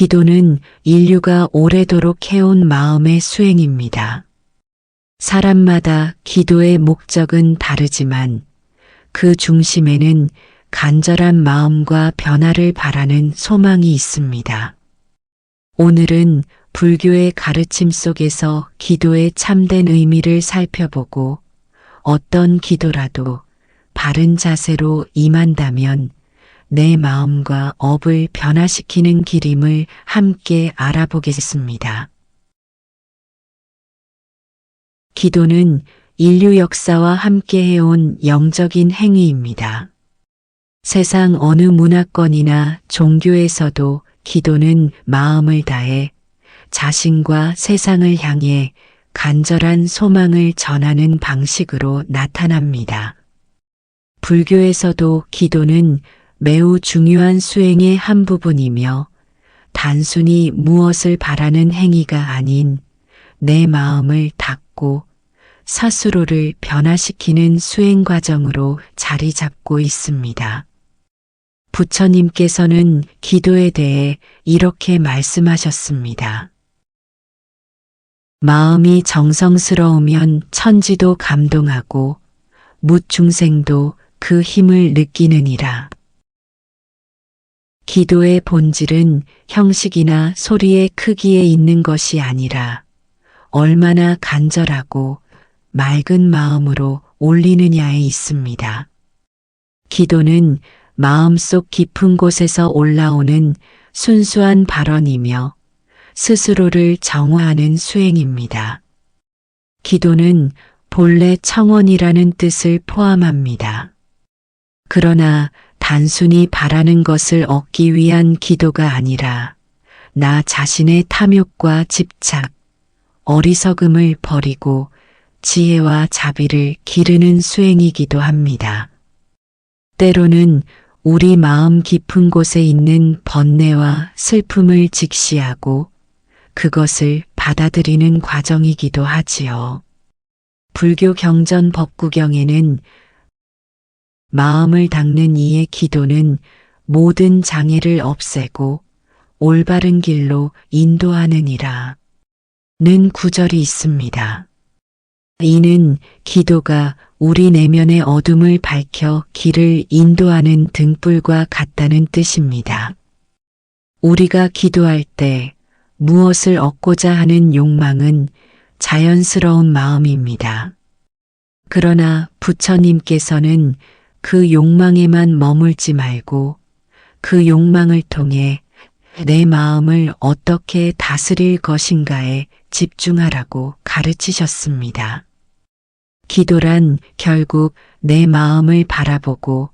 기도는 인류가 오래도록 해온 마음의 수행입니다. 사람마다 기도의 목적은 다르지만 그 중심에는 간절한 마음과 변화를 바라는 소망이 있습니다. 오늘은 불교의 가르침 속에서 기도의 참된 의미를 살펴보고 어떤 기도라도 바른 자세로 임한다면 내 마음과 업을 변화시키는 길임을 함께 알아보겠습니다. 기도는 인류 역사와 함께 해온 영적인 행위입니다. 세상 어느 문화권이나 종교에서도 기도는 마음을 다해 자신과 세상을 향해 간절한 소망을 전하는 방식으로 나타납니다. 불교에서도 기도는 매우 중요한 수행의 한 부분이며 단순히 무엇을 바라는 행위가 아닌 내 마음을 닫고 스스로를 변화시키는 수행 과정으로 자리 잡고 있습니다. 부처님께서는 기도에 대해 이렇게 말씀하셨습니다. 마음이 정성스러우면 천지도 감동하고 무중생도 그 힘을 느끼느니라. 기도의 본질은 형식이나 소리의 크기에 있는 것이 아니라 얼마나 간절하고 맑은 마음으로 올리느냐에 있습니다. 기도는 마음속 깊은 곳에서 올라오는 순수한 발언이며 스스로를 정화하는 수행입니다. 기도는 본래 청원이라는 뜻을 포함합니다. 그러나 단순히 바라는 것을 얻기 위한 기도가 아니라 나 자신의 탐욕과 집착, 어리석음을 버리고 지혜와 자비를 기르는 수행이기도 합니다. 때로는 우리 마음 깊은 곳에 있는 번뇌와 슬픔을 직시하고 그것을 받아들이는 과정이기도 하지요. 불교 경전 법구경에는 마음을 닦는 이의 기도는 모든 장애를 없애고 올바른 길로 인도하느니라. 는 구절이 있습니다. 이는 기도가 우리 내면의 어둠을 밝혀 길을 인도하는 등불과 같다는 뜻입니다. 우리가 기도할 때 무엇을 얻고자 하는 욕망은 자연스러운 마음입니다. 그러나 부처님께서는 그 욕망에만 머물지 말고 그 욕망을 통해 내 마음을 어떻게 다스릴 것인가에 집중하라고 가르치셨습니다. 기도란 결국 내 마음을 바라보고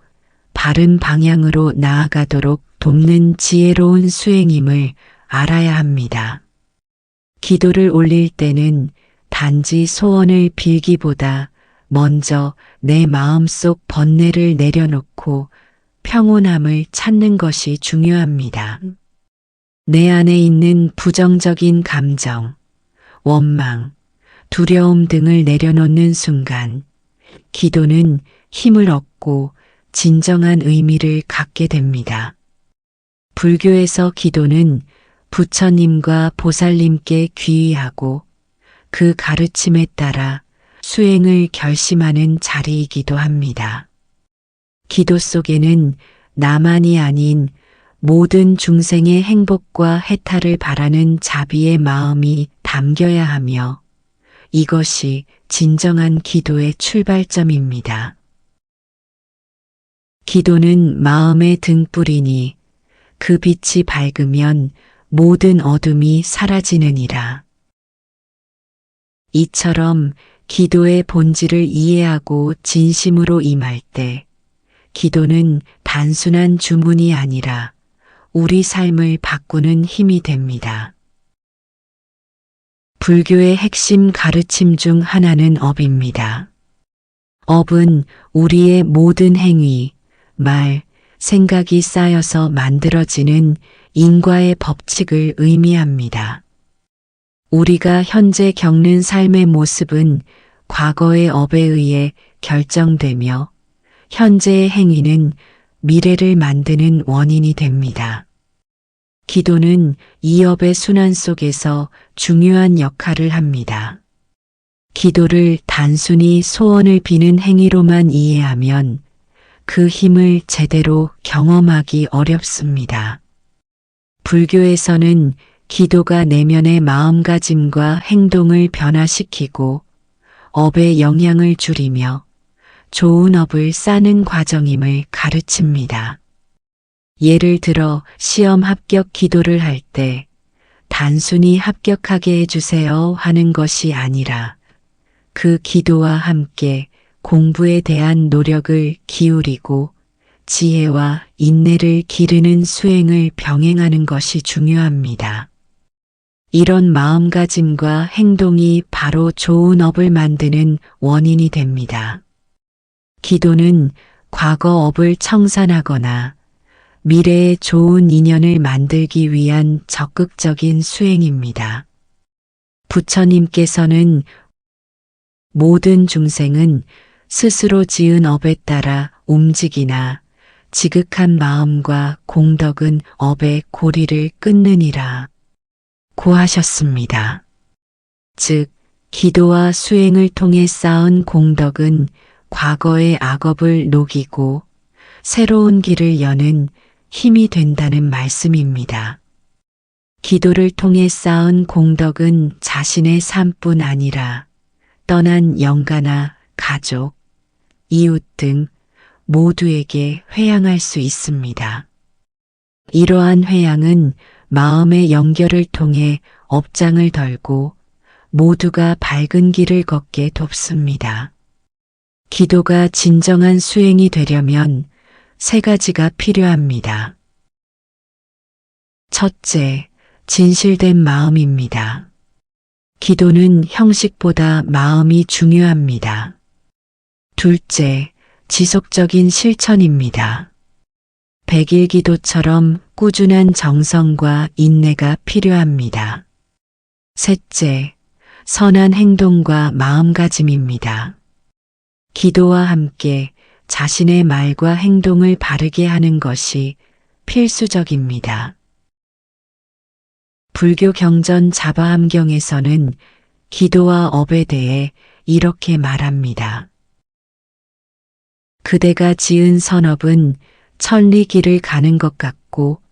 바른 방향으로 나아가도록 돕는 지혜로운 수행임을 알아야 합니다. 기도를 올릴 때는 단지 소원을 빌기보다 먼저 내 마음속 번뇌를 내려놓고 평온함을 찾는 것이 중요합니다. 내 안에 있는 부정적인 감정, 원망, 두려움 등을 내려놓는 순간 기도는 힘을 얻고 진정한 의미를 갖게 됩니다. 불교에서 기도는 부처님과 보살님께 귀의하고 그 가르침에 따라 수행을 결심하는 자리이기도 합니다. 기도 속에는 나만이 아닌 모든 중생의 행복과 해탈을 바라는 자비의 마음이 담겨야 하며 이것이 진정한 기도의 출발점입니다. 기도는 마음의 등불이니 그 빛이 밝으면 모든 어둠이 사라지느니라. 이처럼 기도의 본질을 이해하고 진심으로 임할 때 기도는 단순한 주문이 아니라 우리 삶을 바꾸는 힘이 됩니다. 불교의 핵심 가르침 중 하나는 업입니다. 업은 우리의 모든 행위, 말, 생각이 쌓여서 만들어지는 인과의 법칙을 의미합니다. 우리가 현재 겪는 삶의 모습은 과거의 업에 의해 결정되며 현재의 행위는 미래를 만드는 원인이 됩니다. 기도는 이 업의 순환 속에서 중요한 역할을 합니다. 기도를 단순히 소원을 비는 행위로만 이해하면 그 힘을 제대로 경험하기 어렵습니다. 불교에서는 기도가 내면의 마음가짐과 행동을 변화시키고 업의 영향을 줄이며 좋은 업을 쌓는 과정임을 가르칩니다. 예를 들어 시험 합격 기도를 할 때 단순히 합격하게 해주세요 하는 것이 아니라 그 기도와 함께 공부에 대한 노력을 기울이고 지혜와 인내를 기르는 수행을 병행하는 것이 중요합니다. 이런 마음가짐과 행동이 바로 좋은 업을 만드는 원인이 됩니다. 기도는 과거 업을 청산하거나 미래의 좋은 인연을 만들기 위한 적극적인 수행입니다. 부처님께서는 모든 중생은 스스로 지은 업에 따라 움직이나 지극한 마음과 공덕은 업의 고리를 끊느니라 고하셨습니다. 즉, 기도와 수행을 통해 쌓은 공덕은 과거의 악업을 녹이고 새로운 길을 여는 힘이 된다는 말씀입니다. 기도를 통해 쌓은 공덕은 자신의 삶뿐 아니라 떠난 영가나 가족, 이웃 등 모두에게 회양할 수 있습니다. 이러한 회양은 마음의 연결을 통해 업장을 덜고 모두가 밝은 길을 걷게 돕습니다. 기도가 진정한 수행이 되려면 세 가지가 필요합니다. 첫째, 진실된 마음입니다. 기도는 형식보다 마음이 중요합니다. 둘째, 지속적인 실천입니다. 백일 기도처럼 꾸준한 정성과 인내가 필요합니다. 셋째, 선한 행동과 마음가짐입니다. 기도와 함께 자신의 말과 행동을 바르게 하는 것이 필수적입니다. 불교 경전 자바함경에서는 기도와 업에 대해 이렇게 말합니다. 그대가 지은 선업은 천리 길을 가는 것 같고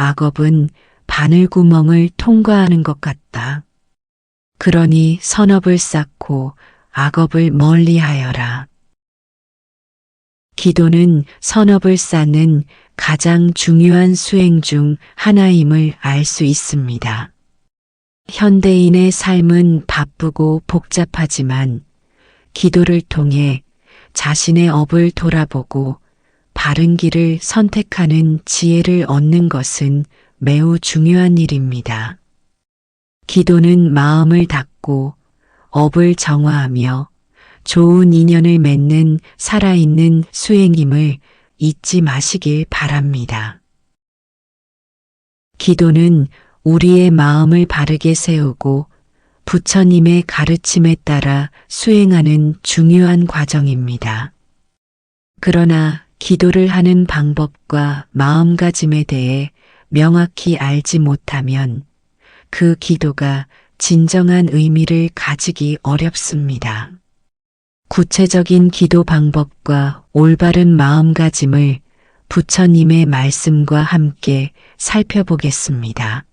악업은 바늘구멍을 통과하는 것 같다. 그러니 선업을 쌓고 악업을 멀리하여라. 기도는 선업을 쌓는 가장 중요한 수행 중 하나임을 알 수 있습니다. 현대인의 삶은 바쁘고 복잡하지만 기도를 통해 자신의 업을 돌아보고 바른 길을 선택하는 지혜를 얻는 것은 매우 중요한 일입니다. 기도는 마음을 닫고 업을 정화하며 좋은 인연을 맺는 살아있는 수행임을 잊지 마시길 바랍니다. 기도는 우리의 마음을 바르게 세우고 부처님의 가르침에 따라 수행하는 중요한 과정입니다. 그러나 기도를 하는 방법과 마음가짐에 대해 명확히 알지 못하면 그 기도가 진정한 의미를 가지기 어렵습니다. 구체적인 기도 방법과 올바른 마음가짐을 부처님의 말씀과 함께 살펴보겠습니다.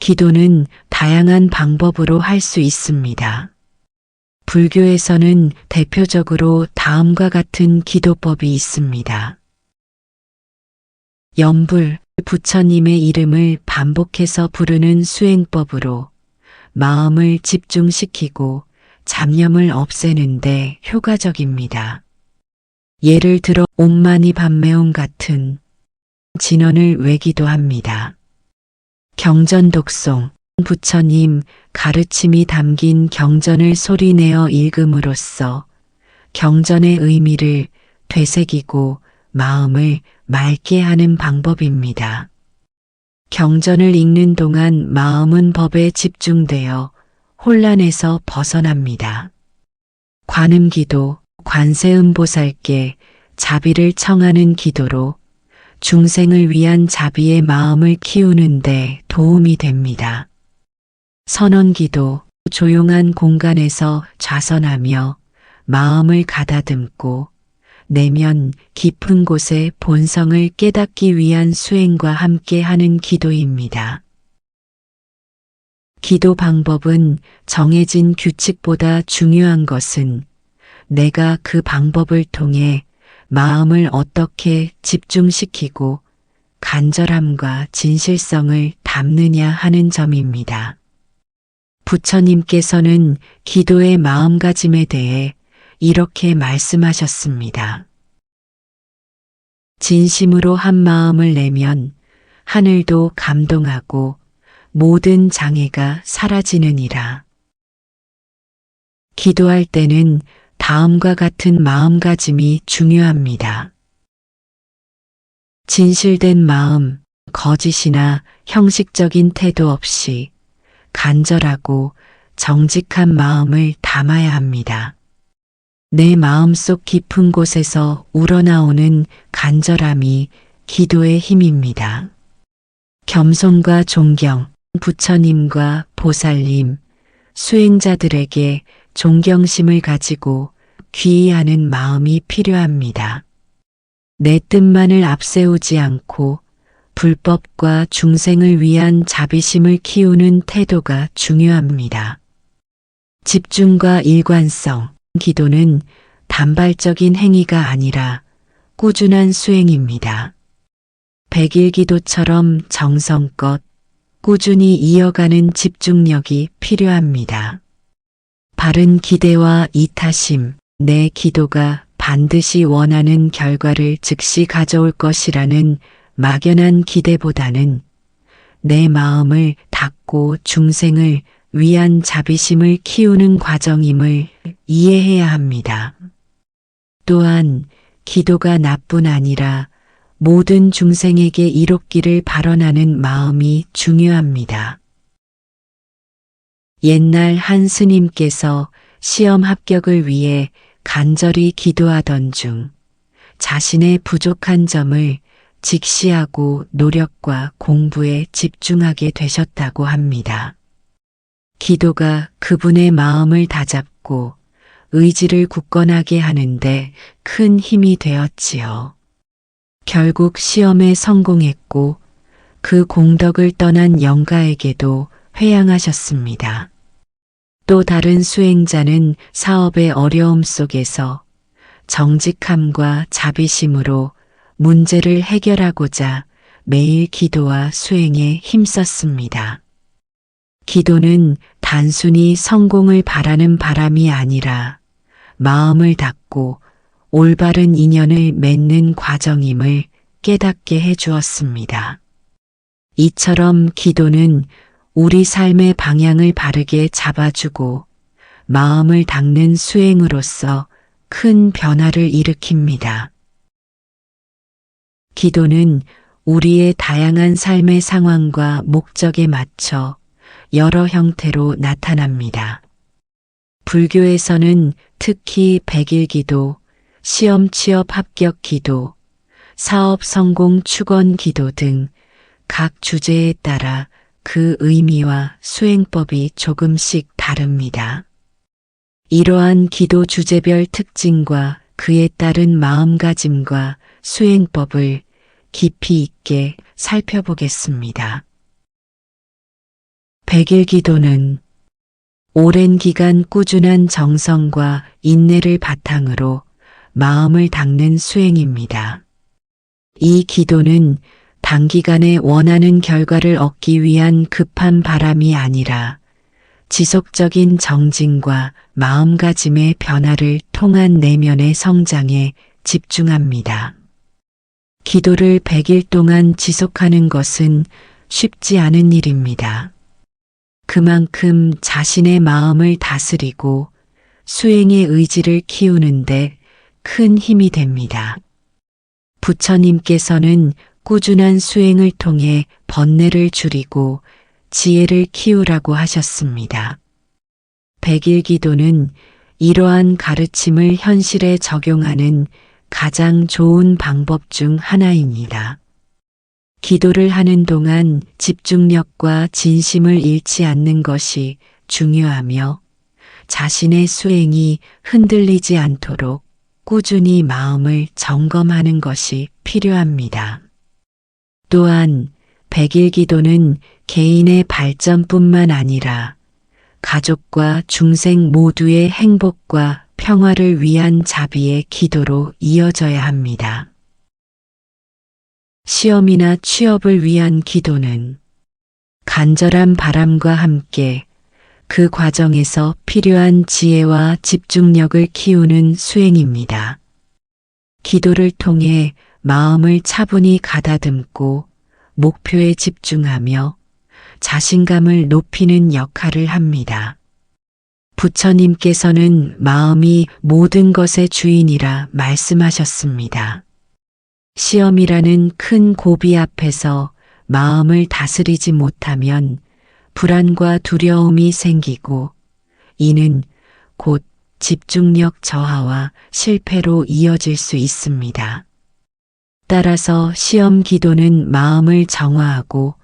기도는 다양한 방법으로 할 수 있습니다. 불교에서는 대표적으로 다음과 같은 기도법이 있습니다. 염불, 부처님의 이름을 반복해서 부르는 수행법으로 마음을 집중시키고 잡념을 없애는데 효과적입니다. 예를 들어 옴마니 밤매움 같은 진언을 외기도 합니다. 경전 독송, 부처님 가르침이 담긴 경전을 소리내어 읽음으로써 경전의 의미를 되새기고 마음을 맑게 하는 방법입니다. 경전을 읽는 동안 마음은 법에 집중되어 혼란에서 벗어납니다. 관음기도, 관세음보살께 자비를 청하는 기도로 중생을 위한 자비의 마음을 키우는데 도움이 됩니다. 선언기도 조용한 공간에서 좌선하며 마음을 가다듬고 내면 깊은 곳의 본성을 깨닫기 위한 수행과 함께 하는 기도입니다. 기도 방법은 정해진 규칙보다 중요한 것은 내가 그 방법을 통해 마음을 어떻게 집중시키고 간절함과 진실성을 담느냐 하는 점입니다. 부처님께서는 기도의 마음가짐에 대해 이렇게 말씀하셨습니다. 진심으로 한 마음을 내면 하늘도 감동하고 모든 장애가 사라지느니라. 기도할 때는 다음과 같은 마음가짐이 중요합니다. 진실된 마음, 거짓이나 형식적인 태도 없이 간절하고 정직한 마음을 담아야 합니다. 내 마음속 깊은 곳에서 우러나오는 간절함이 기도의 힘입니다. 겸손과 존경, 부처님과 보살님, 수행자들에게 존경심을 가지고 귀의하는 마음이 필요합니다. 내 뜻만을 앞세우지 않고 불법과 중생을 위한 자비심을 키우는 태도가 중요합니다. 집중과 일관성, 기도는 단발적인 행위가 아니라 꾸준한 수행입니다. 백일 기도처럼 정성껏 꾸준히 이어가는 집중력이 필요합니다. 바른 기대와 이타심, 내 기도가 반드시 원하는 결과를 즉시 가져올 것이라는 막연한 기대보다는 내 마음을 닫고 중생을 위한 자비심을 키우는 과정임을 이해해야 합니다. 또한 기도가 나뿐 아니라 모든 중생에게 이롭기를 바라는 마음이 중요합니다. 옛날 한 스님께서 시험 합격을 위해 간절히 기도하던 중 자신의 부족한 점을 직시하고 노력과 공부에 집중하게 되셨다고 합니다. 기도가 그분의 마음을 다잡고 의지를 굳건하게 하는데 큰 힘이 되었지요. 결국 시험에 성공했고 그 공덕을 떠난 영가에게도 회양하셨습니다. 또 다른 수행자는 사업의 어려움 속에서 정직함과 자비심으로 문제를 해결하고자 매일 기도와 수행에 힘썼습니다. 기도는 단순히 성공을 바라는 바람이 아니라 마음을 닫고 올바른 인연을 맺는 과정임을 깨닫게 해 주었습니다. 이처럼 기도는 우리 삶의 방향을 바르게 잡아주고 마음을 닦는 수행으로서 큰 변화를 일으킵니다. 기도는 우리의 다양한 삶의 상황과 목적에 맞춰 여러 형태로 나타납니다. 불교에서는 특히 백일 기도, 시험 취업 합격 기도, 사업 성공 축원 기도 등 각 주제에 따라 그 의미와 수행법이 조금씩 다릅니다. 이러한 기도 주제별 특징과 그에 따른 마음가짐과 수행법을 깊이 있게 살펴보겠습니다. 백일 기도는 오랜 기간 꾸준한 정성과 인내를 바탕으로 마음을 닦는 수행입니다. 이 기도는 단기간에 원하는 결과를 얻기 위한 급한 바람이 아니라 지속적인 정진과 마음가짐의 변화를 통한 내면의 성장에 집중합니다. 기도를 100일 동안 지속하는 것은 쉽지 않은 일입니다. 그만큼 자신의 마음을 다스리고 수행의 의지를 키우는데 큰 힘이 됩니다. 부처님께서는 꾸준한 수행을 통해 번뇌를 줄이고 지혜를 키우라고 하셨습니다. 백일 기도는 이러한 가르침을 현실에 적용하는 가장 좋은 방법 중 하나입니다. 기도를 하는 동안 집중력과 진심을 잃지 않는 것이 중요하며 자신의 수행이 흔들리지 않도록 꾸준히 마음을 점검하는 것이 필요합니다. 또한 백일 기도는 개인의 발전뿐만 아니라 가족과 중생 모두의 행복과 평화를 위한 자비의 기도로 이어져야 합니다. 시험이나 취업을 위한 기도는 간절한 바람과 함께 그 과정에서 필요한 지혜와 집중력을 키우는 수행입니다. 기도를 통해 마음을 차분히 가다듬고 목표에 집중하며 자신감을 높이는 역할을 합니다. 부처님께서는 마음이 모든 것의 주인이라 말씀하셨습니다. 시험이라는 큰 고비 앞에서 마음을 다스리지 못하면 불안과 두려움이 생기고 이는 곧 집중력 저하와 실패로 이어질 수 있습니다. 따라서 시험 기도는 마음을 정화하고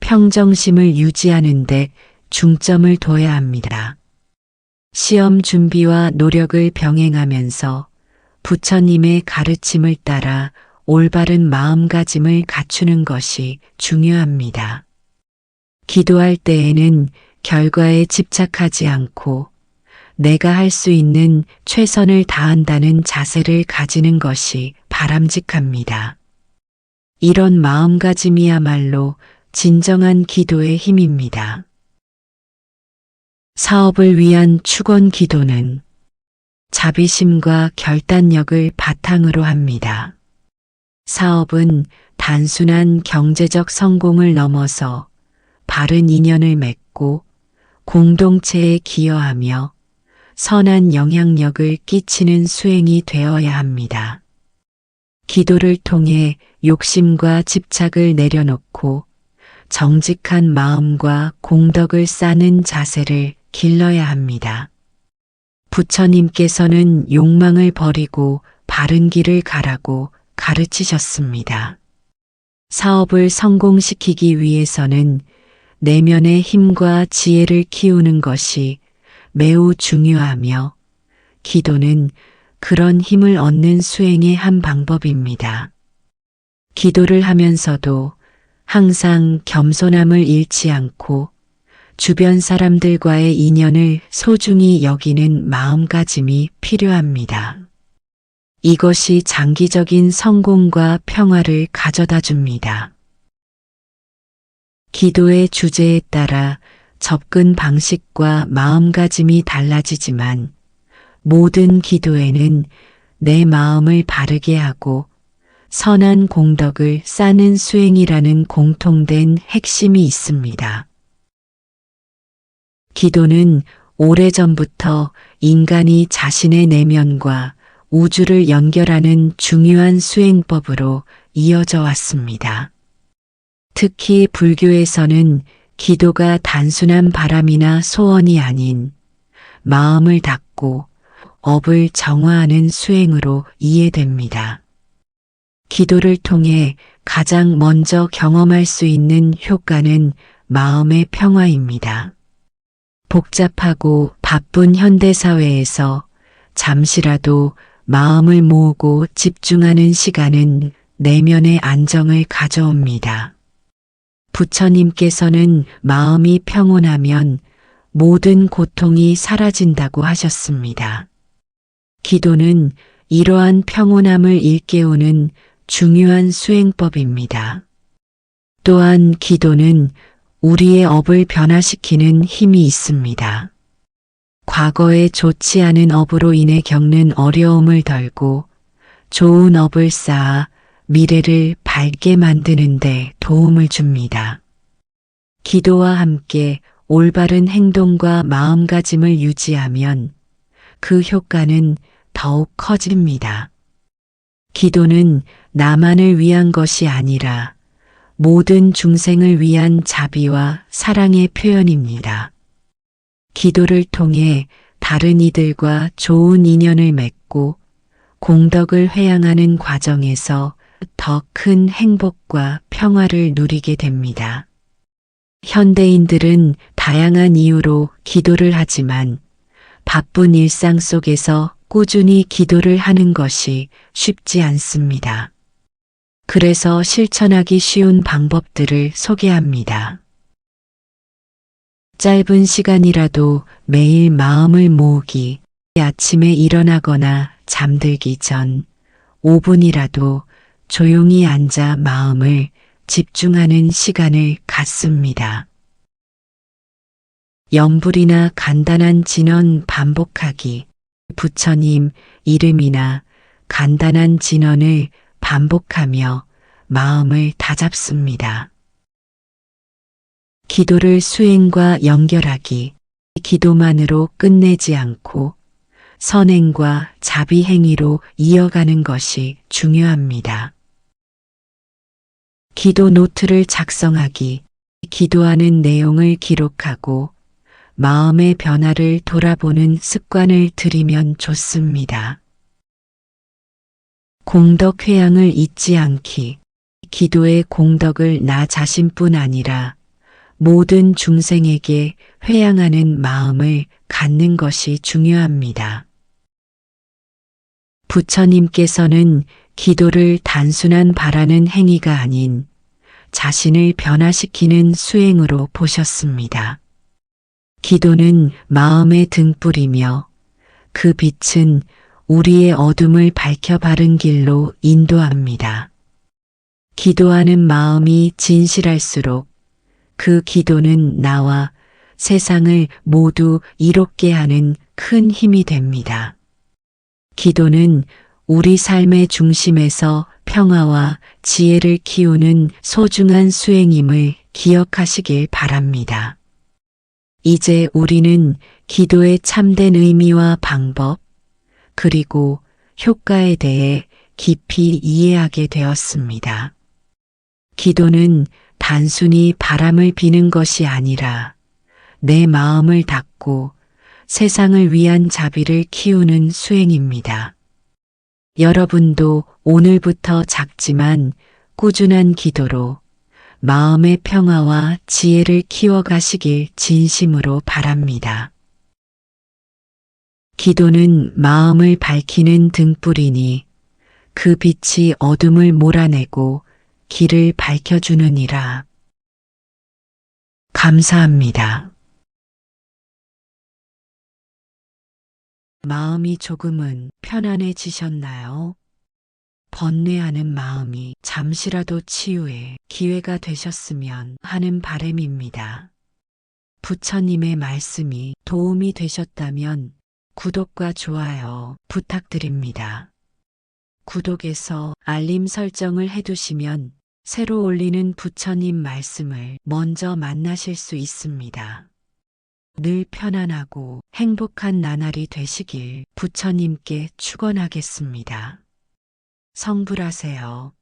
평정심을 유지하는데 중점을 둬야 합니다. 시험 준비와 노력을 병행하면서 부처님의 가르침을 따라 올바른 마음가짐을 갖추는 것이 중요합니다. 기도할 때에는 결과에 집착하지 않고 내가 할 수 있는 최선을 다한다는 자세를 가지는 것이 바람직합니다. 이런 마음가짐이야말로 진정한 기도의 힘입니다. 사업을 위한 축원 기도는 자비심과 결단력을 바탕으로 합니다. 사업은 단순한 경제적 성공을 넘어서 바른 인연을 맺고 공동체에 기여하며 선한 영향력을 끼치는 수행이 되어야 합니다. 기도를 통해 욕심과 집착을 내려놓고 정직한 마음과 공덕을 쌓는 자세를 길러야 합니다. 부처님께서는 욕망을 버리고 바른 길을 가라고 가르치셨습니다. 사업을 성공시키기 위해서는 내면의 힘과 지혜를 키우는 것이 매우 중요하며 기도는 그런 힘을 얻는 수행의 한 방법입니다. 기도를 하면서도 항상 겸손함을 잃지 않고 주변 사람들과의 인연을 소중히 여기는 마음가짐이 필요합니다. 이것이 장기적인 성공과 평화를 가져다 줍니다. 기도의 주제에 따라 접근 방식과 마음가짐이 달라지지만 모든 기도에는 내 마음을 바르게 하고 선한 공덕을 쌓는 수행이라는 공통된 핵심이 있습니다. 기도는 오래전부터 인간이 자신의 내면과 우주를 연결하는 중요한 수행법으로 이어져 왔습니다. 특히 불교에서는 기도가 단순한 바람이나 소원이 아닌 마음을 닫고 업을 정화하는 수행으로 이해됩니다. 기도를 통해 가장 먼저 경험할 수 있는 효과는 마음의 평화입니다. 복잡하고 바쁜 현대사회에서 잠시라도 마음을 모으고 집중하는 시간은 내면의 안정을 가져옵니다. 부처님께서는 마음이 평온하면 모든 고통이 사라진다고 하셨습니다. 기도는 이러한 평온함을 일깨우는 중요한 수행법입니다. 또한 기도는 우리의 업을 변화시키는 힘이 있습니다. 과거에 좋지 않은 업으로 인해 겪는 어려움을 덜고 좋은 업을 쌓아 미래를 밝게 만드는데 도움을 줍니다. 기도와 함께 올바른 행동과 마음가짐을 유지하면 그 효과는 더욱 커집니다. 기도는 나만을 위한 것이 아니라 모든 중생을 위한 자비와 사랑의 표현입니다. 기도를 통해 다른 이들과 좋은 인연을 맺고 공덕을 회양하는 과정에서 더 큰 행복과 평화를 누리게 됩니다. 현대인들은 다양한 이유로 기도를 하지만 바쁜 일상 속에서 꾸준히 기도를 하는 것이 쉽지 않습니다. 그래서 실천하기 쉬운 방법들을 소개합니다. 짧은 시간이라도 매일 마음을 모으기, 아침에 일어나거나 잠들기 전 5분이라도 조용히 앉아 마음을 집중하는 시간을 갖습니다. 염불이나 간단한 진언 반복하기, 부처님 이름이나 간단한 진언을 반복하며 마음을 다잡습니다. 기도를 수행과 연결하기, 기도만으로 끝내지 않고 선행과 자비 행위로 이어가는 것이 중요합니다. 기도 노트를 작성하기, 기도하는 내용을 기록하고 마음의 변화를 돌아보는 습관을 들이면 좋습니다. 공덕 회양을 잊지 않기, 기도의 공덕을 나 자신뿐 아니라 모든 중생에게 회양하는 마음을 갖는 것이 중요합니다. 부처님께서는 기도를 단순한 바라는 행위가 아닌 자신을 변화시키는 수행으로 보셨습니다. 기도는 마음의 등불이며 그 빛은 우리의 어둠을 밝혀 바른 길로 인도합니다. 기도하는 마음이 진실할수록 그 기도는 나와 세상을 모두 이롭게 하는 큰 힘이 됩니다. 기도는 우리 삶의 중심에서 평화와 지혜를 키우는 소중한 수행임을 기억하시길 바랍니다. 이제 우리는 기도의 참된 의미와 방법, 그리고 효과에 대해 깊이 이해하게 되었습니다. 기도는 단순히 바람을 비는 것이 아니라 내 마음을 닫고 세상을 위한 자비를 키우는 수행입니다. 여러분도 오늘부터 작지만 꾸준한 기도로 마음의 평화와 지혜를 키워가시길 진심으로 바랍니다. 기도는 마음을 밝히는 등불이니 그 빛이 어둠을 몰아내고 길을 밝혀주느니라. 감사합니다. 마음이 조금은 편안해지셨나요? 번뇌하는 마음이 잠시라도 치유의 기회가 되셨으면 하는 바램입니다. 부처님의 말씀이 도움이 되셨다면 구독과 좋아요 부탁드립니다. 구독에서 알림 설정을 해두시면 새로 올리는 부처님 말씀을 먼저 만나실 수 있습니다. 늘 편안하고 행복한 나날이 되시길 부처님께 축원하겠습니다. 성불하세요.